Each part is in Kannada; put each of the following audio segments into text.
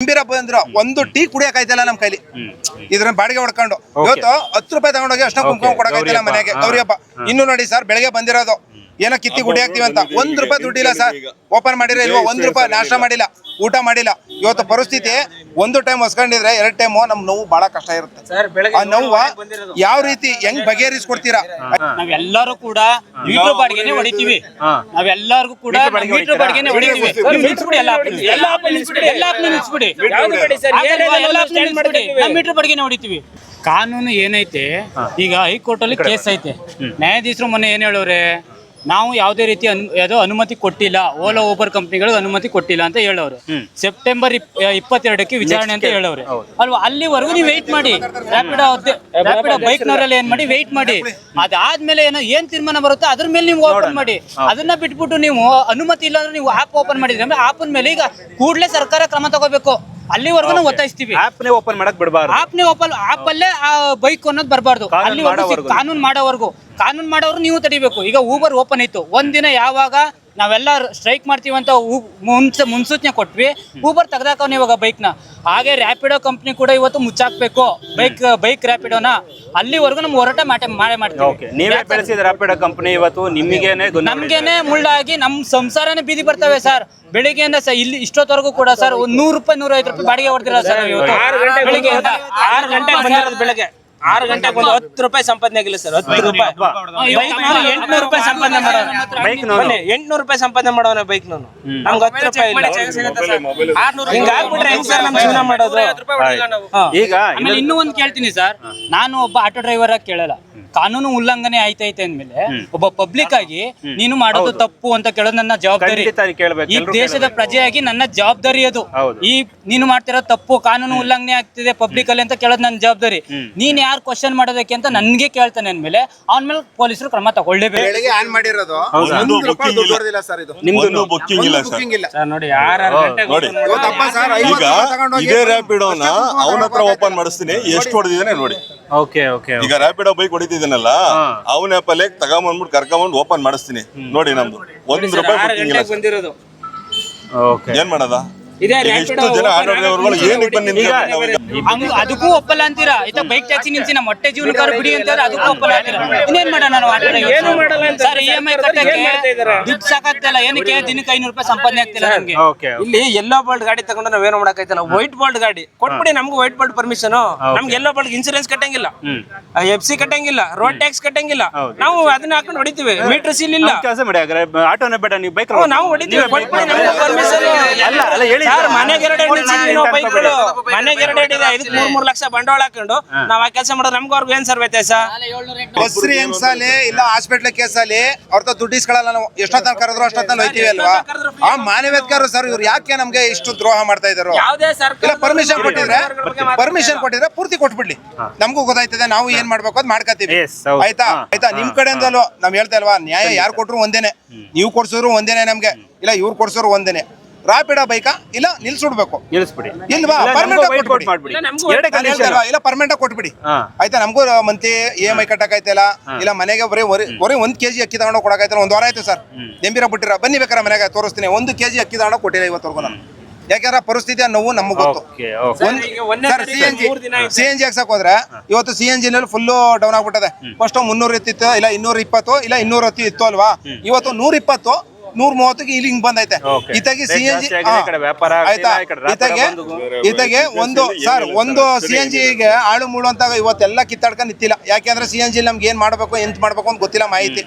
ಗಂಭೀರ ಬಂದ್ರು ಒಂದು ಟೀ ಕುಡಿಯಕ್ ಆಯ್ತಲ್ಲ ನಮ್ ಕೈಲಿ. ಇದ್ರ ಬಾಡಿಗೆ ಹೊಡ್ಕೊಂಡು. ಇವತ್ತು ಹತ್ತು ರೂಪಾಯಿ ತಗೊಂಡೋಗಿ ಅಷ್ಟ ಕುಂಕುಮ ಕೊಡಕ್ ಆಯ್ತಿಲ್ಲ ಗೌರಿ ಮನೆಗೆ. ಗೌರಿ ಹಬ್ಬ ಇನ್ನು ನೋಡಿ ಸರ್ ಬೆಳಗ್ಗೆ ಬಂದಿರೋದು. ಏನೋ ಕಿತ್ತಿ ಗುಡಿ ಹಾಕ್ತಿವಿ ಅಂತ. ಒಂದ್ ರೂಪಾಯಿ ದುಡ್ಡಿಲ್ಲ ಸರ್. ಓಪನ್ ಮಾಡಿರೋ ಇಲ್ವಾ? ಒಂದ್ ರೂಪಾಯಿ ನಾಶ ಮಾಡಿಲ್ಲ ಊಟ ಮಾಡಿಲ್ಲ. ಇವತ್ತು ಪರಿಸ್ಥಿತಿ ಒಂದು ಟೈಮ್ ಹೊಸ್ಕೊಂಡಿದ್ರೆ ಎರಡ್ ಟೈಮು ನಮ್ ನೋವು ಬಹಳ ಕಷ್ಟ ಇರುತ್ತೆ. ಆ ನೋವು ಯಾವ ರೀತಿ ಹೆಂಗ್ ಬಗೆಹರಿಸ್ಕೊಡ್ತೀರಾ? ನಾವೆಲ್ಲರೂ ಕೂಡ ಮೀಟರ್ ಬಾಡಿಗೆನೆ ಹೊಡಿತೀವಿ. ನಾವೆಲ್ಲರಿಗೂ ಕೂಡ ಮೀಟರ್ ಬಾಡಿಗೆ ಮೀಟರ್ ಬಾಡಿಗೆನೆ ಹೊಡಿತೀವಿ. ನಿಲ್ಸ್ಬಿಡಿ. ಎಲ್ಲ. ಎಲ್ಲ ನಿಲ್ಸ್ಬಿಡಿ. ಎಲ್ಲ ನಿಲ್ಸ್ಬಿಡಿ. ಮೀಟರ್ ಬಾಡಿಗೆನೆ ಹೊಡಿತೀವಿ. ಕಾನೂನು ಏನೈತೆ ಈಗ ಹೈಕೋರ್ಟ್ ಅಲ್ಲಿ ಕೇಸ್ ಐತೆ. ನ್ಯಾಯಾಧೀಶರು ಮೊನ್ನೆ ಏನ್ ಹೇಳೋರೆ? ನಾವು ಯಾವುದೇ ರೀತಿ ಯಾವುದೋ ಅನುಮತಿ ಕೊಟ್ಟಿಲ್ಲ ಓಲಾ ಓಬರ್ ಕಂಪ್ನಿಗಳಿಗೆ ಅನುಮತಿ ಕೊಟ್ಟಿಲ್ಲ ಅಂತ ಹೇಳೋರು. ಸೆಪ್ಟೆಂಬರ್ ಇಪ್- ಇಪ್ಪತ್ತೆರಡಕ್ಕೆ ವಿಚಾರಣೆ ಅಂತ ಹೇಳೋರು. ಅಲ್ವಾ? ಅಲ್ಲಿವರೆಗೂ ನೀವು ವೆಯ್ಟ್ ಮಾಡಿ. ರ್ಯಾಪಿಡೋ ಬೈಕ್ ಬೈಕ್ನವರೆಲ್ಲ ಏನ್ ಮಾಡಿ? ವೆಯ್ಟ್ ಮಾಡಿ. ಅದಾದ್ಮೇಲೆ ಏನೋ ಏನ್ ತೀರ್ಮಾನ ಬರುತ್ತೋ ಅದ್ರ ಮೇಲೆ ನೀವು ಓಪನ್ ಮಾಡಿ. ಅದನ್ನ ಬಿಟ್ಬಿಟ್ಟು ನೀವು ಅನುಮತಿ ಇಲ್ಲ ಅಂದ್ರೆ ನೀವು ಆಪ್ ಓಪನ್ ಮಾಡಿದ್ರೆ ಆಪ್ ಮೇಲೆ ಈಗ ಕೂಡಲೇ ಸರ್ಕಾರ ಕ್ರಮ ತಗೋಬೇಕು. ಅಲ್ಲಿವರೆಗೂ ಒತ್ತಾಯಿಸ್ತೀವಿ. ಆಪ್ನೇ ಓಪನ್ ಮಾಡಕ್ ಬಿಡಬಾರ್ದು. ಆಪ್ನೇ ಓಪನ್ ಆಪ್ ಅಲ್ಲೇ ಆ ಬೈಕ್ ಅನ್ನೋದು ಬರಬಾರ್ದು. ಕಾನೂನು ಅಲ್ಲಿ ಮಾಡೋವರ್ಗು. ಕಾನೂನು ಮಾಡೋವರೆಗೂ. ಕಾನೂನು ಮಾಡೋರು ನೀವು ತಡಿಬೇಕು. ಈಗ ಊಬರ್ ಓಪನ್ ಇತ್ತು ಒಂದಿನ ಯಾವಾಗ ನಾವೆಲ್ಲ ಸ್ಟ್ರೈಕ್ ಮಾಡ್ತೀವಿ ಅಂತ ಮುನ್ಸ ಮುನ್ಸೂಚನೆ ಕೊಟ್ವಿ. ಊಬರ್ ತೆಗ್ದಾಕವ್ನ ಇವಾಗ ಬೈಕ್ನ ಹಾಗೆ ರ್ಯಾಪಿಡೋ ಕಂಪ್ನಿ ಕೂಡ ಇವತ್ತು ಮುಚ್ಚಾಕ್ಬೇಕು. ಬೈಕ್ ಬೈಕ್ ರ್ಯಾಪಿಡೋನ ಅಲ್ಲಿವರೆಗೂ ನಮ್ಮ ಹೋರಾಟ ಮಾಡಿ ಮಾಡ್ತೀವಿ. ನೀವೇ ಬೆಳೆಸಿದ ರ್ಯಾಪಿಡ್ ಕಂಪನಿ ಇವತ್ತು ನಿಮಗೇನೆ ನಮಗೇನೆ ಮುಳ್ಳಾಗಿ ನಮ್ ಸಂಸಾರನೇ ಬೀದಿ ಬರ್ತವೆ ಸರ್. ಬೆಳಿಗ್ಗೆಯಿಂದ ಸರ್ ಇಲ್ಲಿ ಇಷ್ಟೊತ್ತವರೆಗೂ ಕೂಡ ಸರ್ ಒಂದ್ ನೂರು ರೂಪಾಯಿ ನೂರ ಐದು ರೂಪಾಯಿ ಬಾಡಿಗೆ ಹೊಡೆದಿಲ್ಲ ಸರ್ ಇವತ್ತು. ಬೆಳಿಗ್ಗೆ ಆರು ಗಂಟೆ ಬೆಳಗ್ಗೆ. ಆರು ಗಂಟೆಗೆ ಬಂದು ಹತ್ತು ರೂಪಾಯಿ ಸಂಪಾದನೆ ಆಗಿಲ್ಲ ಸರ್ ಹತ್ತು ರೂಪಾಯಿ. ಬೈಕ್ ಎಂಟ್ನೂರು ರೂಪಾಯಿ ಸಂಪಾದನೆ ಮಾಡೋಣ ಬೈಕ್ ನಾನು ಬನ್ನಿ ಎಂಟ್ನೂರು ರೂಪಾಯಿ ಸಂಪಾದನೆ ಮಾಡೋಣ ಬೈಕ್ ನಾನು. ನಮ್ಗೆ ಹತ್ತು ರೂಪಾಯಿ ಇಲ್ಲ. ಹಿಂಗ ಆಗ್ಬಿಟ್ರೆ ಹೆಂಗ್ ಸರ್ ನಮ್ ಜೀವನ ಮಾಡೋದು? ಈಗ ಇನ್ನೂ ಒಂದ್ ಕೇಳ್ತೀನಿ ಸರ್. ನಾನು ಒಬ್ಬ ಆಟೋ ಡ್ರೈವರ್ ಆಗಿ ಕೇಳಲ್ಲ. ಕಾನೂನು ಉಲ್ಲಂಘನೆ ಆಯ್ತೈತೆ ಅಂದ್ಮೇಲೆ ಒಬ್ಬ ಪಬ್ಲಿಕ್ ಆಗಿ ನೀನು ಮಾಡೋದು ತಪ್ಪು ಅಂತ ಕೇಳೋದು ನನ್ನ ಜವಾಬ್ದಾರಿ. ಈ ದೇಶದ ಪ್ರಜೆಯಾಗಿ ನನ್ನ ಜವಾಬ್ದಾರಿ ಅದು. ಈ ನೀನು ಮಾಡ್ತಿರೋ ತಪ್ಪು ಕಾನೂನು ಉಲ್ಲಂಘನೆ ಆಗ್ತಿದೆ ಪಬ್ಲಿಕ್ ಅಲ್ಲಿ ಅಂತ ಕೇಳೋದು ನನ್ನ ಜವಾಬ್ದಾರಿ. ನೀನ್ ಯಾರು ಕ್ವಶನ್ ಮಾಡೋದಕ್ಕೆ ಅಂತ ನನ್ಗೆ ಕೇಳ್ತಾನೆ ಅಂದ್ಮೇಲೆ ಅವನ ಮೇಲೆ ಪೊಲೀಸರು ಕ್ರಮ ತಗೊಳ್ಳೇಬೇಕು. ಆನ್ ಮಾಡಿರೋದು. ಬುಕ್ಕಿಂಗ್ ಇಲ್ಲ. ಸರ್ ನೋಡಿ ಈಗ ಇದೇ ಅವನ ಹತ್ರ ಓಪನ್ ಮಾಡಿಸ್ತೀನಿ. ಎಷ್ಟು ಹೊಡೆದಿದ್ದಾನೆ ನೋಡಿ. ಓಕೆ ಓಕೆ ಈಗ ರ್ಯಾಪಿಡೋ ಬೈಕ್ ಹೊಡಿತಿದ್ದೀನಲ್ಲ ಅವನ ಆಪಲ್ಲೇ ತಗೊಂಬಂದ್ಬಿಟ್ಟು ಕರ್ಕೊಂಬಂದು ಓಪನ್ ಮಾಡಿಸ್ತೀನಿ. ನೋಡಿ ನಮ್ದು ಒಂದ್ ರೂಪಾಯಿ ಬುಕ್ಕಿಂಗ್ ಇಲ್ಲ ಗಂಟೆಗೆ ಬಂದಿರೋದು. ಓಕೆ ಏನ್ ಮಾಡೋದಾ? ಇದೇ ಈಗ Rapido ಇಷ್ಟು ಜನ ಆಟೋ ಡ್ರೈವರ್ಗಳು ಏನಕ್ಕೆ ಬಂದು ನಾವೀಗ ಹಂಗ್ ಅದಕ್ಕೂ ಒಪ್ಪಲ್ಲ ಅಂತೀರಾ? ಆಯ್ತಾ ಬೈಕ್ ಟ್ಯಾಕ್ಸಿ ನಿಲ್ಸಿ ನಮ್ಮ ಹೊಟ್ಟೆ ಜೀವನಕಾರ ಬಿಡಿ ಅಂತಾರೆ ಅದಕ್ಕೂ ಒಪ್ಪಲ್ಲ ಅಂತೀರಾ? ಇನ್ನೇನ್ ಮಾಡೋಣ ನಾವು ಏನು ಮಾಡಲ್ಲ ಸರ್ ಇ ಎಂ ಐ? ದುಡ್ಡು ಸಾಕಾಗ್ತಿಲ್ಲ ಏನಕ್ಕೆ ದಿನಕ್ಕೆ ಐನೂರು ರೂಪಾಯಿ ಸಂಪಾದನೆ ಆಗ್ತಿಲ್ಲ ನಮ್ಗೆ? ಇಲ್ಲಿ ಎಲ್ಲೋ ಬೋಲ್ಡ್ ಗಾಡಿ ತಗೊಂಡು ನಾವೇನು ಮಾಡಕ್ಕಾಯ್ತಲ್ಲ ವೈಟ್ ಬೋಲ್ಡ್ ಗಾಡಿ. ಕೊಟ್ಬಿಡಿ ನಮ್ಗೆ ವೈಟ್ ಬೋಲ್ಡ್ ಪರ್ಮಿಷನ್ ನಮ್ಗೆ ಎಲ್ಲೋ ಬೋಲ್ಡ್ ಇನ್ಸೂರೆನ್ಸ್ ಕಟ್ಟಂಗಿಲ್ಲ. ಎಫ್ ಸಿ ಕಟ್ಟಂಗಿಲ್ಲ ರೋಡ್ ಟ್ಯಾಕ್ಸ್ ಕಟ್ಟಂಗಿಲ್ಲ. ನಾವು ಅದನ್ನ ಹಾಕೊಂಡು ಹೊಡಿತೀವಿ. ಮೀಟರ್ ಸೀಲ್ ಇಲ್ಲ. ಕೆಲಸ ಮಾಡಿ ಆಟೋನೇ ಬೇಡ ನೀವು ಬೈಕ್ ನಾವು ಹೊಡಿತೀವಿ. ಕೊಟ್ಬಿಡಿ ನಮ್ಗೆ ಎರಡು ಅಲ್ಲ ಅಲ್ಲ ಹೇಳಿ ಮನೆಗೆ ಎರಡು ಬೈಕ್ಗಳು. ಮನೆಗೆ ಎರಡು ಇದೆ ಇದಕ್ಕೆ ಮೂರ್ ಮೂರ್ ಲಕ್ಷ ಬಂಡವಾಳ ಹಾಕೊಂಡು ನಾವ್ ಆ ಕೆಲಸ ಮಾಡೋದು ನಮ್ಗೆ ಅವ್ರಿಗೆ ಏನ್ ಸರ್ ವ್ಯತ್ಯಾಸ ಬಸ್ರಿ ಹೆಂಗ್ಸಲ್ಲಿ ಇಲ್ಲ ಹಾಸ್ಪಿಟ್ಲ್ ಕೇಸಲ್ಲಿ ಅವ್ರ ದುಡ್ಡು ಇಸ್ಕೊಳ್ಳಲ್ಲ ನಾವು. ಎಷ್ಟೊತ್ತನ ಕರೆದ್ರು ಅಷ್ಟೊತ್ತ ಹೋಯ್ತೀವಿ ಅಲ್ವಾ? ಆ ಮಾನವೇತ್ಕರು ಸರ್ ಇವ್ರು ಯಾಕೆ ನಮ್ಗೆ ಇಷ್ಟು ದ್ರೋಹ ಮಾಡ್ತಾ ಇದಾರು? ಯಾವ್ದೇ ಇಲ್ಲ ಪರ್ಮಿಷನ್ ಕೊಟ್ಟಿದ್ರೆ ಪರ್ಮಿಷನ್ ಕೊಟ್ಟಿದ್ರೆ ಪೂರ್ತಿ ಕೊಟ್ಬಿಡ್ಲಿ. ನಮಗೂ ಗೊತ್ತಾಯ್ತದೆ ನಾವು ಏನ್ ಮಾಡ್ಬೇಕು ಅದ್ ಮಾಡ್ಕತೀವಿ. ಆಯ್ತಾ? ಆಯ್ತಾ? ನಿಮ್ ಕಡೆಯಿಂದಲೂ ನಾವ್ ಹೇಳ್ತಾ ಇಲ್ವಾ ನ್ಯಾಯ ಯಾರು ಕೊಟ್ರು ಒಂದೇನೆ. ನೀವು ಕೊಡ್ಸೋರು ಒಂದೇನೆ ನಮ್ಗೆ. ಇಲ್ಲ ಇವ್ರು ಕೊಡ್ಸೋರು ಒಂದೇನೆ. ರಾಪಿಡ ಬೈಕಾ ಇಲ್ಲ ನಿಲ್ಸುಡ್ಬೇಕು ನಿಲ್ಲಿಸ್ಬಿಡಿ ಇಲ್ವಾ? ಕೊಟ್ಬಿಡಿ. ಮಾಡ್ಬಿಡಿ. ಇಲ್ಲ, ನಮ್ಗೂ ಎರಡೇ ನಾನ್ ಹೇಳ್ತಾ condition. ಇಲ್ಲ ಪರ್ಮನೆಂಟ್ ಕೊಟ್ಬಿಡಿ. ಹಾ. ಆಯ್ತಾ? ನಮಗೂ ಮಂತಿ ಇ ಎಂ ಐ ಕಟ್ಟಕ್ಕಾಯ್ತಿಲ್ಲ ಇಲ್ಲ ಮನೆಗೆ ಬರೀ ಬರೀ- ಬರೀ ಒಂದ್ ಕೆಜಿ ಅಕ್ಕಿ ತಗೊಂಡು ಕೊಡಕಾಯ್ತಲ್ಲ ಒಂದ್ ವಾರ ಆಯ್ತು ಸರ್. ಎಂಬಿರ ಬಿಟ್ಟಿರ. ಬನ್ನಿ ಬೇಕಾರೆ ಮನೆಗೆ ತೋರಿಸ್ತೀನಿ. ಒಂದು ಕೆಜಿ ಅಕ್ಕಿ ತಗೊಂಡು ಕೊಟ್ಟಿಲ್ಲ ಇವತ್ತವರೆಗೂ ನಾನು. ಯಾಕಂದ್ರೆ ಪರಿಸ್ಥಿತಿ ನೋವು ನಮ್ಗೆ ಗೊತ್ತು. Okay okay. ಒಂದ್ ಈಗ ಒಂದನೇ ಸರ್ ತಾರೀಕು ಸಿ ಎನ್ ಜಿ ಮೂರ್ ದಿನ ಆಯ್ತು. ಸಿ ಎನ್ ಜಿ ಹಾಕ್ಸಕ್ ಹೋದ್ರೆ ಇವತ್ತು ಸಿ ಎನ್ ಜಿ ನಲ್ಲಿ ಫುಲ್ ಡೌನ್ ಆಗ್ಬಿಟ್ಟದೆ. ಫಸ್ಟ್ ಮುನ್ನೂರ ಇತ್ತಿತ್ತು ಇಲ್ಲ ಇನ್ನೂರ ಇಪ್ಪತ್ತು ಇಲ್ಲ ಇನ್ನೂರ ಹತ್ತಿ ಇತ್ತು ಅಲ್ವಾ? ಇವತ್ತು ನೂರ ಇಪ್ಪತ್ತು ನೂರ ಮೂವತ್ತಕ್ಕೆ ಇಲ್ಲಿ ಹಿಂಗ್ ಬಂದೈತೆ. ಇತ್ತಾಗಿ ಸಿ ಎನ್ ಜಿ ಆಯ್ತಾ? ಇತ್ತಾಗೆ ಇತ್ತಾಗೆ ಒಂದು ಸರ್ ಒಂದು ಸಿ ಎನ್ ಜಿಗೆ ಆಳು ಮೂಳು ಅಂತ ಇವತ್ತೆಲ್ಲ ಕಿತ್ತಾಡ್ಕೊಂಡು ನಿಂತಿಲ್ಲ. ಯಾಕೆಂದ್ರೆ ಸಿ ಎನ್ ಜಿ ನಮ್ಗೆ ಏನ್ ಮಾಡ್ಬೇಕು ಎಂತ ಮಾಡ್ಬೇಕು ಅಂತ ಗೊತ್ತಿಲ್ಲ ಮಾಹಿತಿ.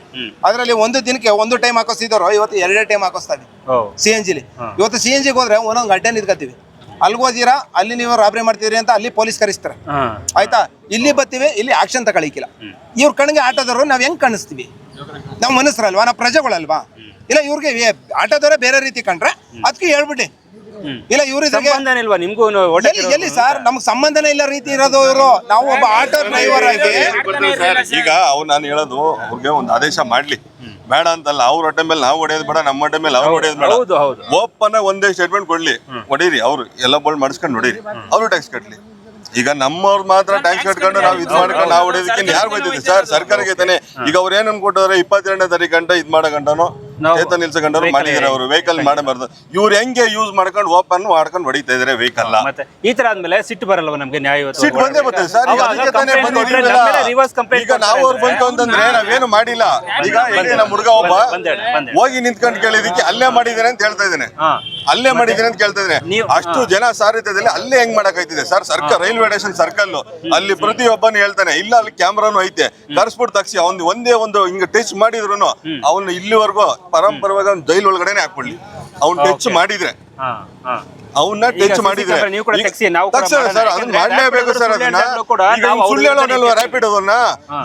ಅದರಲ್ಲಿ ಒಂದು ದಿನಕ್ಕೆ ಒಂದು ಟೈಮ್ ಹಾಕಿಸ್ತಿದ್ರು ಇವತ್ತು ಎರಡೇ ಟೈಮ್ ಹಾಕಿಸ್ತಾವೆ ಓ. ಸಿ ಎನ್ ಜಿಲಿ ಇವತ್ತು ಸಿ ಎನ್ ಜಿಗೆ ಹೋದ್ರೆ ಒಂದೊಂದು ಗಡ್ಡೆ ನಿಂತ್ಕೊತೀವಿ. ಅಲ್ಲಿಗೆ ಹೋದಿರಾ ಅಲ್ಲಿ ನೀವು ರಾಬ್ರಿ ಮಾಡ್ತಿದ್ರಿ ಅಂತ ಅಲ್ಲಿ ಪೊಲೀಸ್ ಕರೆಸ್ತಾರೆ. ಆಯ್ತಾ? ಇಲ್ಲಿ ಬತ್ತೀವಿ ಇಲ್ಲಿ ಆಕ್ಷನ್ ತಗೊಳಿಕ್ಕಿಲ್ಲ. ಇವ್ರ ಕಣ್ಗೆ ಆಟದವರು ನಾವ್ ಹೆಂಗ್ ಕಾಣಿಸ್ತೀವಿ? ನಾವು ಮನಸ್ಸರಲ್ವಾ ನಾವು ಪ್ರಜೆಗಳಲ್ವಾ? ಇಲ್ಲ ಇವ್ರಿಗೆ ಆಟೋದವರೇ ಬೇರೆ ರೀತಿ ಕಂಡ್ರೆ ಅದಕ್ಕೆ ಹೇಳ್ಬಿಡಿ. ಇಲ್ಲ ಇವ್ರ ಇಲ್ವಾ? ನಿಮ್ಗೂ ಎಲ್ಲಿ ಎಲ್ಲಿ ಸರ್? ನಮ್ಗೆ ಸಂಬಂಧನೇ ಇಲ್ಲ ರೀತಿ ಇರೋದು ಇವರು. ನಾವು ಒಬ್ಬ ಆಟೋ ಡ್ರೈವರ್ ಆಗಿ. ಈಗ ಅವ್ರು ನಾನು ಹೇಳೋದು ಅವ್ರಿಗೆ ಒಂದು ಆದೇಶ ಮಾಡ್ಲಿ. ಬೇಡ ಅಂತಲ್ಲ ಅವ್ರ ಹೊಟ್ಟೆ ಮೇಲೆ ನಾವು ಹೊಡೆಯೋದು ಬೇಡ ನಮ್ಮ ಹೊಟ್ಟೆ ಮೇಲೆ ಅವ್ರು ಹೊಡೆಯೋದು ಬೇಡ. ಹೌದು ಹೌದು. ಓಪನ್ ಒಂದೇ ಸ್ಟೇಟ್ಮೆಂಟ್ ಕೊಡ್ಲಿ. ಹೊಡೀರಿ ಅವ್ರು ಎಲ್ಲ ಬೋಲ್ಡ್ ಮಾಡಿಸ್ಕೊಂಡು ಹೊಡೀರಿ. ಅವರು ಟ್ಯಾಕ್ಸ್ ಕಟ್ಲಿ. ಈಗ ನಮ್ಮವ್ರು ಮಾತ್ರ ಟ್ಯಾಕ್ಸ್ ಕಟ್ಕೊಂಡು ನಾವು ಇದು ಮಾಡ್ಕೊಂಡು ನಾವು ಹೊಡೆಯೋದಕ್ಕೆ ಯಾರು ಬೈದಿದ್ದೀವಿ ಸರ್ ಸರ್ಕಾರಕ್ಕೆ ತಾನೆ. ಈಗ ಅವ್ರು ಏನ್ ಅನ್ಕೊಟ್ಟಿದ್ರೆ ಇಪ್ಪತ್ತೆರಡನೇ ತಾರೀಕು ಗಂಟ ಇದು ಮಾಡೋ ಗಂಟನು? ಚೇತನ್ ನಿಲ್ಸಕೊಂಡವ್ರು ಮಾಡಿದ್ರು ಅವರು ವೆಹಿಕಲ್ ಮಾಡಬಾರ್ದು. ಇವ್ರು ಹೆಂಗೆ ಯೂಸ್ ಮಾಡ್ಕೊಂಡು ಓಪನ್ ಮಾಡ್ಕೊಂಡು ಹೊಡಿತಾ ಇದ್ರೆ ವೆಹಿಕಲ್ ಮತ್ತೆ ಈ ತರ ಆದ್ಮೇಲೆ ಸಿಟ್ಟು ಬರಲ್ವ ನಮ್ಗೆ ನ್ಯಾಯ ಸಿಟ್ಟು ಸಿಟ್ ಬಂದೇ ಬರ್ತದೆ ಸರ್ ಈಗ ಅದಕ್ಕೆ ತಾನೇ ಬಂದು ಈಗ ನಾವು ಅವ್ರು ಬಂತು ಅಂತಂದ್ರೆ ನಾವೇನು ಮಾಡಿಲ್ಲ. ಈಗ ನಮ್ಮ ಹುಡುಗ ಒಬ್ಬ. ಹೋಗಿ ನಿಂತ್ಕೊಂಡು ಕೇಳಿದಕ್ಕೆ ಅಲ್ಲೇ ಮಾಡಿದ್ದೇನೆ ಅಂತ ಹೇಳ್ತಾ ಇದ್ದೇನೆ. ಹಾ. ಅಲ್ಲೇ ಮಾಡಿದ್ದೀನಿ ಅಂತ ಕೇಳ್ತಾ ಇದ್ದೇನೆ. ನೀವು- ಅಷ್ಟು ಜನ ಸಾರಿದ್ದಲ್ಲಿ ಅಲ್ಲೇ ಹೆಂಗ್ ಮಾಡಕ್ಕಾಯ್ತಿದೆ? Sir circle railway station circle ಅಲ್ಲಿ ಪ್ರತಿಯೊಬ್ಬನು ಹೇಳ್ತಾನೆ ಇಲ್ಲ ಅಲ್ಲಿ ಕ್ಯಾಮ್ರಾನು ಐತೆ. ಕರ್ಸ್ಬಿಟ್ಟು ತಗ್ಸಿ ಅವ್ನು ಒಂದೇ ಒಂದು ಹಿಂಗ ಟಚ್ ಮಾಡಿದ್ರು ಅವನು ಇಲ್ಲಿವರೆಗೂ ಪರಂಪರವಾಗಿ ಅವ್ನು ಜೈಲ್ ಒಳಗಡೆನೆ ಹಾಕೊಳ್ಳಿ ಅವ್ನು ಟಚ್ ಮಾಡಿದ್ರೆ. ಅವನ್ನ ಟಚ್ ಮಾಡಿದ್ರೆ. camera ನೀವು ಕೂಡ ಈಗ- ನಾವು ಕೂಡ ಸರ್ ಅದನ್ನ ಮಾಡ್ಲೇಬೇಕು ಸರ್ ಅದನ್ನ. ಈಗ ಸುಳ್ಳು ಹೇಳೋನಲ್ವಾ ರ್ಯಾಪಿಡ್ ಅದನ್ನ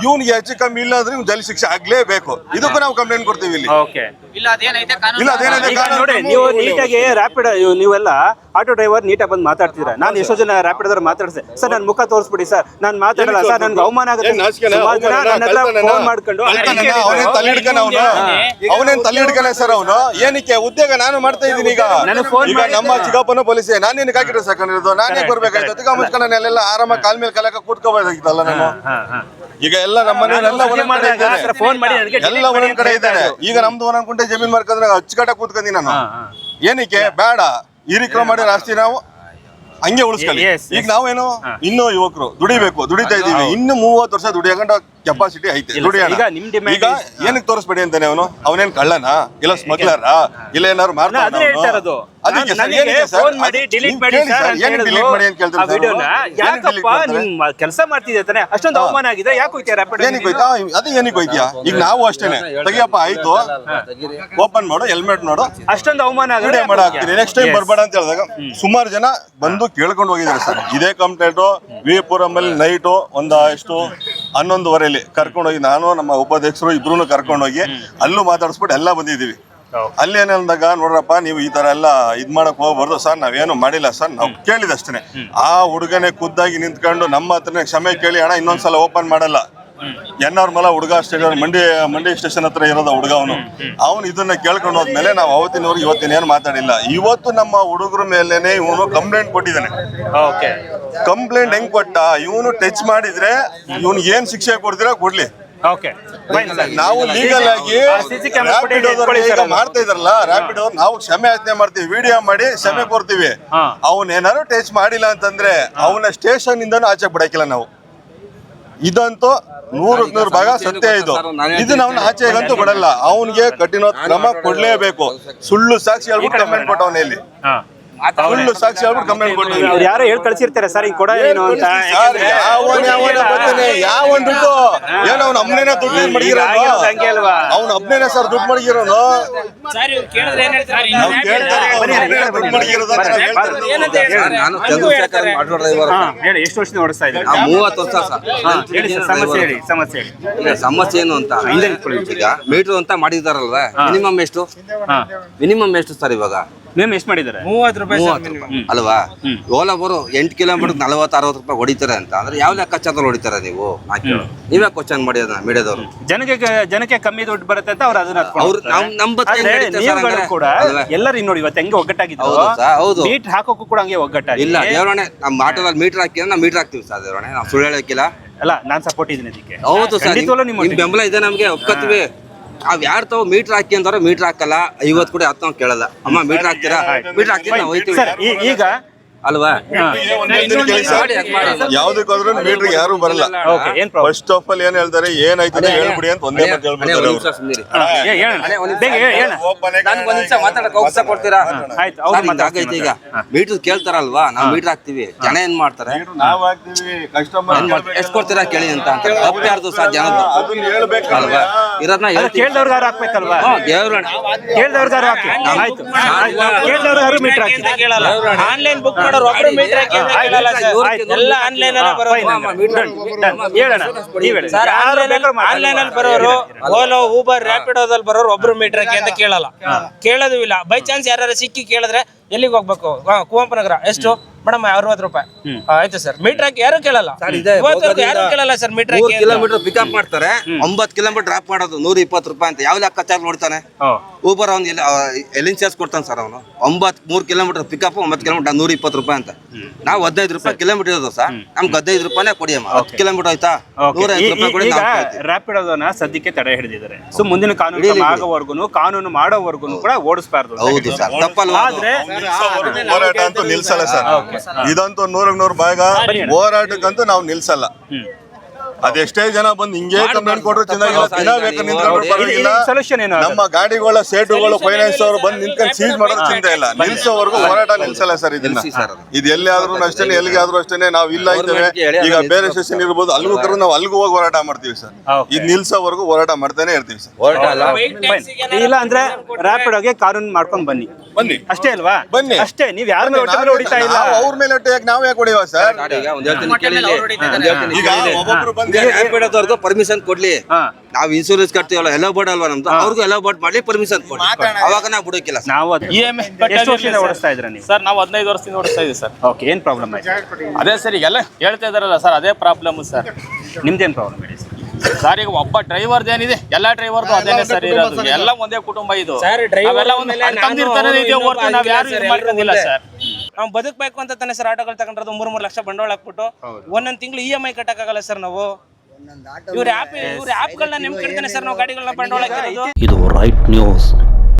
ಇವ್ನಿಗೆ ಹೆಚ್ಚು ಕಮ್ಮಿ ಇಲ್ಲ ಅಂದ್ರೆ ಜೈಲು ಶಿಕ್ಷೆ ಆಗ್ಲೇಬೇಕು. ಇದಕ್ಕೂ ನಾವು ಕಂಪ್ಲೇಂಟ್ ಕೊಡ್ತೀವಿ ಇಲ್ಲಿ. ಓಕೆ. ಇಲ್ಲ ಅದೇನೈತೆ ಕಾನೂನು ಇಲ್ಲ ಅದೇನೈತೆ ನೋಡಿ ನೀವು. ನೀಟಾಗಿ ರ್ಯಾಪಿಡ್ ನೀವೆಲ್ಲ ಆಟೋ ಡ್ರೈವರ್ ನೀಟಾಗಿ ಬಂದು ಮಾತಾಡ್ತೀರಾ ನಾನು ಎಷ್ಟೋ ಜನ ರ್ಯಾಪಿಡ್ ಅವ್ರು ಮಾತಾಡ್ಸೆ ಸರ್ ನನ್ನ ಮುಖ ತೋರಿಸ್ಬಿಡಿ ಸರ್. ನಾನು ಮಾತಾಡಲ್ಲ ಸರ್ ನನ್ಗೆ ಅವಮಾನ ಆಗುತ್ತೆ? ನನ್ನ ಹತ್ರ ಫೋನ್ ಮಾಡ್ಕೊಂಡು ಅವನೇನ್ ತಲೆ ಹಿಡ್ಕನ ಅವನು? ಅವನೇನ್ ತಲೆ ಹಿಡ್ಕನ ಸರ್ ಅವನು? ಏನಕ್ಕೆ? ಉದ್ಯೋಗ ನಾನು ಮಾಡ್ತಾ ಇದ್ದೀನಿ ಈಗ. ನನಗೆ phone ಈಗ ನಮ್ಮ ಚಿಕ್ಕಪ್ಪನ ಪೊಲೀಸ್ ನಾನು ಏನಕ್ಕೆ ಹಾಕಿದ್ರೆ ಸಾಕೊಂಡಿರೋದು ನಾನೇ ಬರ್ಬೇಕಾಯ್ತು ಅದಕ್ಕೆ ಮುಚ್ಕೊಂಡು ಅಲ್ಲೆಲ್ಲ ಆರಾಮ ಕಾಲ್ ಮೇಲೆ ಕಲಕ ಕೂತ್ಕೋಬೇಕಾಗಿತ್ತಲ್ಲ ನಾನು. ಈಗ ಎಲ್ಲ ನಮ್ಮ ಒಂದೊಂದ್ ಕಡೆ ಮಾಡಿ ನನಗೆ ಎಲ್ಲ ಒಂದೊಂದ್ ಕಡೆ ಇದ್ದಾರೆ. ಈಗ ನಮ್ದು ಒಂದೊಂದ್ ಕುಂಟೆ ಜಮೀನ್ ಮಾಡ್ಕೊಂಡ್ರೆ ಅಚ್ಚುಕಟ್ಟ ಕೂತ್ಕೊಂಡಿ ನಾನು. ಏನಿಕೆ. ಏನಕ್ಕೆ? ಬೇಡ. ಈ ರೀತಿ ಮಾಡಿರೋ ಆಸ್ತಿ ನಾವು ಹಂಗೆ ಉಳಿಸ್ಕೊಳ್ಳಿ. ಈಗ ನಾವೇನು? ಇನ್ನು ಯುವಕರು ದುಡಿಬೇಕು ದುಡಿತಾ ಇದೀವಿ ಇನ್ನು ಮೂವತ್ತು ವರ್ಷ ದುಡಿಯಕಂಡ ಕೆಪಾಸಿಟಿ ಐತೆ. ದುಡಿಯೋಣ. ಈಗ ಏನಕ್ಕೆ ತೋರಿಸ್ಬೇಡಿ ಅಂತಾನೆ ಅವನು? ಅವನೇನ್ ಕಳ್ಳನಾ? ಇಲ್ಲ ಸ್ಮಗ್ಲರ ಇಲ್ಲ ಏನಾರು ನಾನು ಮಾಡ್ತಾನ ಅದನ್ನೇ ಅದಕ್ಕೆ ಸರ್, ನನಗೆ ಏನಕ್ಕೆ ಸರ್? ಫೋನ್ ಮಾಡಿ ಅದು- ಡಿಲೀಟ್ ನೀವು ಮಾಡಿ ಕೇಳಿ ಸರ್ ಸರ್, ಅಂತ ಏನಕ್ಕೆ ಹೇಳಿದ್ರು. delete ಮಾಡಿ ಅಂತ ಕೇಳ್ತಾರೆ ಆ ಸರ್? ವಿಡಿಯೋನ ಅವ್ರು? ಏನಕ್ಕೆ delete ಯಾಕಪ್ಪ ಮಾಡ್ತಾರೆ? ನಿಮ್ ಕೆಲಸ ಮಾಡ್ತಿದ್ದೆ ತಾನೆ ಅಷ್ಟೊಂದು ಅವಮಾನ ಆಗಿದೆ ಯಾಕೆ ಹೋಯ್ತಾ ರ್ಯಾಪಿಡ್ ಏನಕ್ಕೆ ಹೋಯ್ತಾ? ಅದು ಏನಕ್ಕೆ ಹೋಯ್ತೀಯಾ? ಈಗ ನಾವು ಅಷ್ಟೇನೆ. ತೆಗಿಯಪ್ಪ ಆಯ್ತು. ಓಪನ್ ಮಾಡು ಹೆಲ್ಮೆಟ್ ನೋಡು ಅಷ್ಟೊಂದು ಅವಮಾನ ಆಗಿದೆ ವಿಡಿಯೋ ಮಾಡ ನೆಕ್ಸ್ಟ್ ಟೈಮ್ ಬರ್ಬೇಡ ಅಂತ ಹೇಳಿದಾಗ ಸುಮಾರು ಜನ ಬಂದು ಕೇಳ್ಕೊಂಡು ಹೋಗಿದ್ದಾರೆ ಸರ್. ಇದೇ ಕಂಪ್ಲೇಂಟ್ ವಿ ಅಲ್ಲಿ ನೈಟು ಒಂದಷ್ಟು ಎಷ್ಟು ಹನ್ನೊಂದುವರೆಯಲ್ಲಿ ಕರ್ಕೊಂಡು ಹೋಗಿ ನಾನು ನಮ್ಮ ಉಪಾಧ್ಯಕ್ಷರು ಇಬ್ರು ಕರ್ಕೊಂಡು ಹೋಗಿ ಅಲ್ಲೂ ಮಾತಾಡಿಸ್ಬಿಟ್ಟು ಎಲ್ಲ ಬಂದಿದ್ದೀವಿ. ಅಲ್ಲಿ ಏನಂದಾಗ ನೋಡ್ರಪ್ಪ ನೀವು ಈ ತರ ಎಲ್ಲ ಇದ್ ಮಾಡಕ್ ಹೋಗ್ಬಾರ್ದು ಸರ್ ನಾವೇನು ಮಾಡಿಲ್ಲ ಸರ್ ನಾವು ಕೇಳಿದಷ್ಟೇ ಆ ಹುಡುಗನೇ ಖುದ್ದಾಗಿ ನಿಂತ್ಕೊಂಡು ನಮ್ಮ ಹತ್ರನೇ ಕ್ಷಮೆ ಕೇಳಿ ಅಣ್ಣ ಇನ್ನೊಂದ್ಸಲ ಓಪನ್ ಮಾಡಲ್ಲ. ಎನ್ ಆರ್ ಮಲ ಹುಡುಗ ಸ್ಟೇಷನ್ ಮಂಡಿ ಮಂಡಿ ಸ್ಟೇಷನ್ ಹತ್ರ ಇರೋದ ಹುಡುಗ ಅವನು. ಅವನು ಇದನ್ನ ಕೇಳ್ಕೊಂಡು ಹೋದ್ಮೇಲೆ ನಾವು ಅವತ್ತಿನವ್ರಿಗೆ ಇವತ್ತಿನ ಏನು ಮಾತಾಡಿಲ್ಲ. ಇವತ್ತು ನಮ್ಮ ಹುಡುಗರ ಮೇಲೇನೆ ಇವನು ಕಂಪ್ಲೇಂಟ್ ಕೊಟ್ಟಿದ್ದಾನೆ. ಓಕೆ. ಕಂಪ್ಲೇಂಟ್ ಹೆಂಗ್ ಕೊಟ್ಟ? ಇವನು ಟಚ್ ಮಾಡಿದ್ರೆ ಇವನು ಏನ್ ಶಿಕ್ಷೆ ಕೊಡ್ತೀರಾ? ಕೊಡ್ಲಿ. ಓಕೆ ನಾವು ಲೀಗಲ್ ಆಗಿ. ರ್ಯಾಪಿಡ್. ಮಾಡ್ತಾ ಇದ್ರಲ್ಲ ರಾಪಿಡ್ ನಾವು ಕ್ಷಮೆ ಯಾಚನೆ ಮಾಡ್ತೀವಿ ವಿಡಿಯೋ ಮಾಡಿ ಕ್ಷಮೆ ಕೊಡ್ತೀವಿ. ಅವನ್ ಏನಾರು ಟಚ್ ಮಾಡಿಲ್ಲ ಅಂತಂದ್ರೆ ಅವನ ಸ್ಟೇಷನ್ ಇಂದನೂ ಆಚೆ ಬಿಡಕಿಲ್ಲ ನಾವು. ಇದಂತೂ ನೂರ ನೂರು ಭಾಗ ಸತ್ಯ ಇದು. ಇದನ್ನ ಅವನ ಆಚೆಗಂತೂ ಬಿಡಲ್ಲ. ಅವನಿಗೆ ಕಠಿಣ ಕ್ರಮ ಕೊಡ್ಲೇಬೇಕು. ಸುಳ್ಳು ಸಾಕ್ಷಿ ಹೇಳ್ಬಿಟ್ಟು ಕಮೆಂಟ್ ಕೊಟ್ಟವನ ಸಾಕ್ಷಿ ಹೇಳ್ಬಿಟ್ಟು ಕಂಪ್ಲೇಂಟ್ ಕೊಟ್ಟಿವಿ ಅವ್ರು ಯಾರೋ ಹೇಳ್ ಕಳ್ಸಿರ್ತಾರೆ ಸರ್ ಕೊಡ ಏನು ಅಂತ. ಸರ್? ಯಾವನ್ ಯಾವನ ಬರ್ತಾನೆ? ಯಾವನ್ ದುಡ್ಡು ಏನೋ ಅವ್ನ ಅಮ್ಮನೇನ ದುಡ್ಡು ಈಗ ಮಡಗಿರೋನು ಆಗಿರೋದು ಹಂಗೆ ಅಲ್ವಾ? ಅವ್ನ ಅಮ್ಮನೇನ ಸರ್ ದುಡ್ಡು ಮಡಗಿರೋನು ಸರ್ ಇವ್ರು ಕೇಳಿದ್ರೆ ಏನ್ ಹೇಳ್ತಾರೆ? ನಾವು ಕೇಳ್ತಾರೆ ಅವ್ನ ಅಮ್ಮನೇನ ದುಡ್ಡು ಮಡಗಿರೋದು ಅಂತ ನಾವ್ ಹೇಳ್ತಾರೆ. ನಾನು ಹಂಗೂ ಚಂದ್ರಶೇಖರ್ ಆಟೋ ಡ್ರೈವರ್ ಹಾ ಹೇಳಿ ಎಷ್ಟು ವರ್ಷದಿಂದ ಓಡಿಸ್ತಾ ಇದ್ದೀರಿ? ಆ ಮೂವತ್ತು ವರ್ಷ ಸರ್. ಹಾ ಹೇಳಿ ಸರ್ ಸಮಸ್ಯೆ ಹೇಳಿ ಸಮಸ್ಯೆ ಹೇಳಿ. ಈಗ ಸಮಸ್ಯೆ ಏನು ಅಂತ. ಹಿಂದೆ ನಿಂತ್ಕೊಳ್ಳಿ. ಈಗ ಮೀಟರ್ ಅಂತ ಮಾಡಿದಾರಲ್ವಾ ಮಿನಿಮಮ್ ಎಷ್ಟು? ಹಾ. ಮಿನಿಮಮ್ ಎಷ್ಟು ಸರ್ ಇವಾಗ? ಮ್ಯಾಮ್ ಎಷ್ಟು ಮಾಡಿದ್ದಾರೆ? ಮೂವತ್ತು ರೂಪಾಯಿ ಸರ್ ಮೂವತ್ತು ರೂಪಾಯಿ ಅಲ್ವಾ? ಓಲಾ ಬರೋ ಎಂಟು ಕಿಲೋಮೀಟರ್ ನಲವತ್ತು ಅರವತ್ತು ರೂಪಾಯಿ ಹೊಡಿತಾರೆ ಅಂತ. ಅಂದ್ರೆ ಯಾವ ಲೆಕ್ಕಾಚಾರದಲ್ಲಿ ಹೊಡಿತಾರೆ ನೀವು? ನಾ ಕೇಳು. ನೀವೇ ಕ್ವಶನ್ ಮಾಡಿ ಅದನ್ನ ಮೀಡಿಯಾದವರು. ಜನಕ್ಕೆ ಜನಕ್ಕೆ ಕಮ್ಮಿ ದುಡ್ಡು ಬರುತ್ತೆ ಅಂತ ಅವ್ರು ಅದನ್ನ ಹತ್ಕೊಂಡು ಅವ್ರು ಹೋಗ್ತಾರೆ. ನಮ್- ನಮ್ ಬತ್ತೆ ಆದ್ರೆ ನಡೀತೆ ಸರ್ ನೀವುಗಳು ಹಂಗಾರೆ. ಕೂಡ ಅಲ್ವೇ? ಎಲ್ಲರೂ ನೋಡಿ ಇವತ್ತು ಹೆಂಗೆ ಒಗ್ಗಟ್ಟಾಗಿದ್ದು ಹೌದು ಸರ್, ಹೌದು. ಹಾಕೋಕ್ಕೂ ಕೂಡ ಹಂಗೆ ಒಗ್ಗಟ್ಟಾಗಿ. ಇಲ್ಲ ದೇವರಣೆ ನಮ್ಮ ಆಟೋದಲ್ಲಿ ಮೀಟರ್ ಹಾಕಿ ನಾವು ಮೀಟರ್ ಹಾಕ್ತೀವಿ ಸರ್ ದೇವರಣೆ ನಾವು ಸುಳ್ಳು ಹೇಳಕ್ಕಿಲ್ಲ. ಅಲ್ಲ ನಾನ್ ಸಪೋರ್ಟ್ ಇದ್ದೀನಿ ಅದಕ್ಕೆ ಹೌದು ಸರ್ ಖಂಡಿತವಾಗ್ಲೂ ನಿಮ್ಮ ನಿಮ್ ಬೆಂಬಲ ಇದೆ ನಮ್ಗೆ ಒಪ್ಕೋತೀವಿ. ಅವ್ ಯಾರು ತಾವು ಮೀಟರ್ ಹಾಕಿ ಅಂದ್ರೆ ಮೀಟರ್ ಹಾಕಲ್ಲ. ಐವತ್ತು ಕೂಡ ಹತ್ತು ನಾವು ಕೇಳಲ್ಲ. ಅಮ್ಮ ಮೀಟರ್ ಹಾಕ್ತೀರಾ? ಮೀಟರ್ ಹಾಕ್ತೀರಾ? ನಾವು ಹೋಯ್ತೀವಿ. ಈಗ ಅಲ್ವಾ? ಯಾವ್ದಕ್ಕಾದ್ರೂ ಮೀಟರ್ ಯಾರು ಬರಲ್ಲ. ಫಸ್ಟ್ ಆಫ್ ಆಲ್ ಏನ್ ಹೇಳ್ತಾರೆ? ಏನಾಯ್ತು ಹೇಳ್ಬಿಡಿ ಅಂತ ಒಂದೇ ಮಾತು ಹೇಳ್ಬಿಡ್ತಾರೆ ಈಗ. ಮೀಟರ್ ಕೇಳ್ತಾರಲ್ವಾ? ನಾವು ಮೀಟರ್ ಹಾಕ್ತಿವಿ. ಜನ ಏನ್ ಮಾಡ್ತಾರೆ? ನಾವ್ ಹಾಕ್ತೀವಿ ಕಸ್ಟಮರ್ ಏನ್ ಮಾಡ್ತಾರೆ ಎಷ್ಟು ಕೊಡ್ತೀರಾ ಕೇಳಿ ಅಂತ ತಪ್ಪು ಯಾರ್ದು ಸರ್ ಜನ ಅಲ್ವಾ? ಇರೋದ್ನ ಕೇಳ್ದವ್ರಿಗಾರು ಹಾಕ್ಬೇಕಲ್ವಾ? ದೇವ್ರಣ್ಣ ಕೇಳ್ದವ್ರಿಗಾರು ಹಾಕಿ ಆಯ್ತು. ಕೇಳ್ದವ್ರಿಗಾರು ಮೀಟರ್ ಹಾಕಿ ಕೇಳಲ್ಲ ಆನ್ಲೈನ್ ಬುಕ್ ಒಬ್ರು ಮೀಟರ್ ಹಾಕಿ ಅಂತ ಕೇಳಲ್ಲ ಸರ್? ಎಲ್ಲ ಆನ್ಲೈನ್ ಅಲ್ಲ ಬರೋದು. ಸರ್. ಆನ್ಲೈನ್ ಅಲ್ಲಿ ಬರೋರು ಓಲೋ ಊಬರ್ ರ್ಯಾಪಿಡೋದಲ್ಲಿ ಬರೋರು ಒಬ್ರು ಮೀಟರ್ ಹಾಕಿ ಅಂತ ಕೇಳಲ್ಲ. ಕೇಳೋದು ಇಲ್ಲ. ಬೈ ಚಾನ್ಸ್ ಯಾರು ಸಿಕ್ಕಿ ಕೇಳಿದ್ರೆ ಎಲ್ಲಿಗೆ ಹೋಗ್ಬೇಕು? ಕುವಂಪನಗರ ಕುವೆಂಪು ನಗರ. ಎಷ್ಟು? ಮೇಡಮ್ ಅರವತ್ತು ರೂಪಾಯಿ. ಆಯ್ತು ಸರ್. ಮೀಟರ್ ಹಾಕಿ ಯಾರು ಕೇಳಲ್ಲ. ಯಾರು ಕೇಳಲ್ಲ ಸರ್ ಮೀಟರ್ ಮೂರ್ ಕಿಲೋಮೀಟರ್ ಪಿಕಪ್ ಮಾಡ್ತಾರೆ. ಒಂಬತ್ತು ಕಿಲೋಮೀಟರ್ ಡ್ರಾಪ್ ಮಾಡೋದು ನೂರ ಇಪ್ಪತ್ತು ರೂಪಾಯಿ ಅಂತ. ಯಾವ ಲೆಕ್ಕ ಚಾರ್ಜ್ ನೋಡ್ತಾನೆ? ಊಬರ್ ಅವ್ನು ಎಲ್ಲಿ ಎಲ್ಲಿಂದ ಚಾರ್ಜ್ ಕೊಡ್ತಾನೆ ಸರ್ ಅವನು? ಒಂಬತ್ತು ಮೂರು ಕಿಲೋಮೀಟರ್ ಪಿಕಪ್ ಒಂಬತ್ತು ಕಿಲೋಮೀಟರ್ ನೂರ ಇಪ್ಪತ್ತು ರೂಪಾಯಿ ಅಂತ. ನಾವು ಹದಿನೈದು ರೂಪಾಯಿ ಕಿಲೋಮೀಟರ್ ಇರೋದು ಸರ್. ನಮ್ಗೆ ಹದಿನೈದು ರೂಪಾಯಿನೇ ಕೊಡಿಯಮ್ಮ ಹತ್ತು ಕಿಲೋಮೀಟರ್ ಆಯ್ತಾ? ನೂರ ರೂಪಾಯಿ ಕೊಡಿ ಈಗ ಅದನ್ನ. ಸದ್ಯಕ್ಕೆ ತಡೆ ಹಿಡಿದಿದ್ದಾರೆ. ಸೊ ಮುಂದಿನ ಕಾನೂನು ಆಗೋವರೆಗೂ ಕಾನೂನು ಮಾಡೋವರೆಗೂ ಕೂಡ ಓಡಿಸಬಾರ್ದು ಹೌದು ಸರ್. ತಪ್ಪಲ್ಲ? ಆದ್ರೆ ಹೋರಾಟ ಅಂತೂ ನಿಲ್ಸಲ್ಲ ಸರ್. ಇದಂತೂ ನೂರಕ್ಕೆ ನೂರು ಭಾಗ ಹೋರಾಟಕ್ಕಂತೂ ನಾವು ನಿಲ್ಸಲ್ಲ. ಅದೆಷ್ಟೇ ಜನ ಬಂದು ಹಿಂಗೆ ಕಂಪ್ಲೇಂಟ್ ಕೊಟ್ಟರು ಚೆನ್ನಾಗಿಲ್ಲ ದಿನ ಬೇಕು ನಿಂತ್ಕೊಂಡ್ರು ಪರವಾಗಿಲ್ಲ. ಸೊಲ್ಯೂಷನ್ ಏನು ನಮ್ಮ ಗಾಡಿಗಳ ಸೇಟುಗಳು ಫೈನಾನ್ಸ್ ಅವರು ಬಂದು ನಿಂತ್ಕೊಂಡು ಸೀಸ್ ಮಾಡೋದು ಚಿಂತೆ ಇಲ್ಲ. ನಿಲ್ಸೋವರೆಗೂ ಹೋರಾಟ ನಿಲ್ಸಲ್ಲ ಸರ್ ಇದನ್ನ. ಇದು ಎಲ್ಲಿ ಆದ್ರೂ ಅಷ್ಟೇ ಎಲ್ಲಿಗೆ ಆದ್ರೂ ಅಷ್ಟೇ ನಾವು ಇಲ್ಲ ಇದ್ದೇವೆ. ಈಗ ಬೇರೆ ಸ್ಟೇಷನ್ ಇರ್ಬೋದು ಅಲ್ಲಿಗೂ ಕರೆದು ನಾವು ಅಲ್ಲಿಗೂ ಹೋಗಿ ಹೋರಾಟ ಮಾಡ್ತೀವಿ ಸರ್. ಇದು ನಿಲ್ಸೋವರೆಗೂ ಹೋರಾಟ ಮಾಡ್ತಾನೆ ಇರ್ತೀವಿ ಸರ್. ಹೋರಾಟ ಇಲ್ಲ ಅಂದ್ರೆ ರ್ಯಾಪಿಡೋಗೆ ಕಾನೂನು ಮಾಡ್ಕೊಂಡ್ ಬನ್ನಿ. ಬನ್ನಿ. ಅಷ್ಟೇ ಅಲ್ವಾ? ಬನ್ನಿ. ಅಷ್ಟೇ. ನೀವ್ ಯಾರ ಮೇಲೆ ಹೊಟ್ಟೆ ಹೊಡಿತಾ ಇಲ್ಲ? ಅವ್ರ ಮೇಲೆ ಹೊಟ್ಟೆ ಯಾಕೆ ನಾವು ಯಾಕೆ ಹೊಡಿಯುವ ಸರ್? ಗಾಡಿ ಈಗ ಒಬ್ಬೊಬ್ರು ಪರ್ಮಿಷನ್ ಕೊಡ್ಲಿ. ನಾವ್ ನಾವು ಇನ್ಸೂರೆನ್ಸ್ ಕಟ್ತೀವಲ್ಲ ಎಲ್ಲ ಬೋರ್ಡ್ ಅಲ್ವಾ ನಮ್ದು? ಅವ್ರಿಗೂ ಎಲ್ಲ ಬೋರ್ಡ್ ಮಾಡಿ ಪರ್ಮಿಷನ್ ಕೊಡಿ ಅವಾಗ ನಾವು ಬಿಡೋಕಿಲ್ಲ ಸರ್. ನಾವು ಎಂ ಎಷ್ಟು ವರ್ಷದಿಂದ ಓಡಿಸ್ತಾ ಇದ್ರ ನೀವು? ಸರ್ ನಾವು ಹದಿನೈದು ವರ್ಷದಿಂದ ಓಡಿಸ್ತಾ ಇದೀವಿ ಸರ್. ಓಕೆ ಏನ್ ಪ್ರಾಬ್ಲಮ್ ಆಯ್ತು ಅದೇ ಸರ್ ಈಗೆಲ್ಲ ಹೇಳ್ತಾ ಇದಾರಲ್ಲ ಸರ್ ಅದೇ ಪ್ರಾಬ್ಲಮ್ ಸರ್. ನಿಮ್ದೇನ್ ಪ್ರಾಬ್ಲಮ್ ಇದೆ ಸರ್? ಸರ್ ಈಗ ಒಬ್ಬ ಡ್ರೈವರ್ ಏನಿದೆ ಎಲ್ಲಾ ಡ್ರೈವರ್ದು ಅದೇನೆ ಸರ್ ಇರೋದು. ಎಲ್ಲ ಒಂದೇ ಕುಟುಂಬ ಇದು. ಸರ್, ನಾವೆಲ್ಲ ಒಂದು ತಂದಿರ್ತಾನೆ ನಾವ್ ಯಾರು ಮಾಡ್ಕೊಂಡಿಲ್ಲ ಸರ್. ನಾವು ಬದುಕಬೇಕು ಅಂತ ತಾನೆ ಸರ್ ಆಟೋಗಳು ತಗೊಂಡ್ರದ್ದು ಮೂರ್ ಮೂರ್ ಲಕ್ಷ ಬಂಡವಾಳ ಹಾಕ್ಬಿಟ್ಟು ಒಂದೊಂದ್ ತಿಂಗಳು ಇ ಎಂ ಐ ಕಟ್ಟಕ್ಕಾಗಲ್ಲ ಸರ್ ನಾವು. ಇವ್ರ ಆಪ್ ಇವ್ರ ಆ್ಯಪ್ಗಳನ್ನ ನೆಮ್ಕೊಳ್ತಾನೆ ಸರ್ ನಾವು ಗಾಡಿಗಳನ್ನ ಬಂಡವಾಳ ಹಾಕಿರೋದು. ಇದು ರೈಟ್ ನ್ಯೂಸ್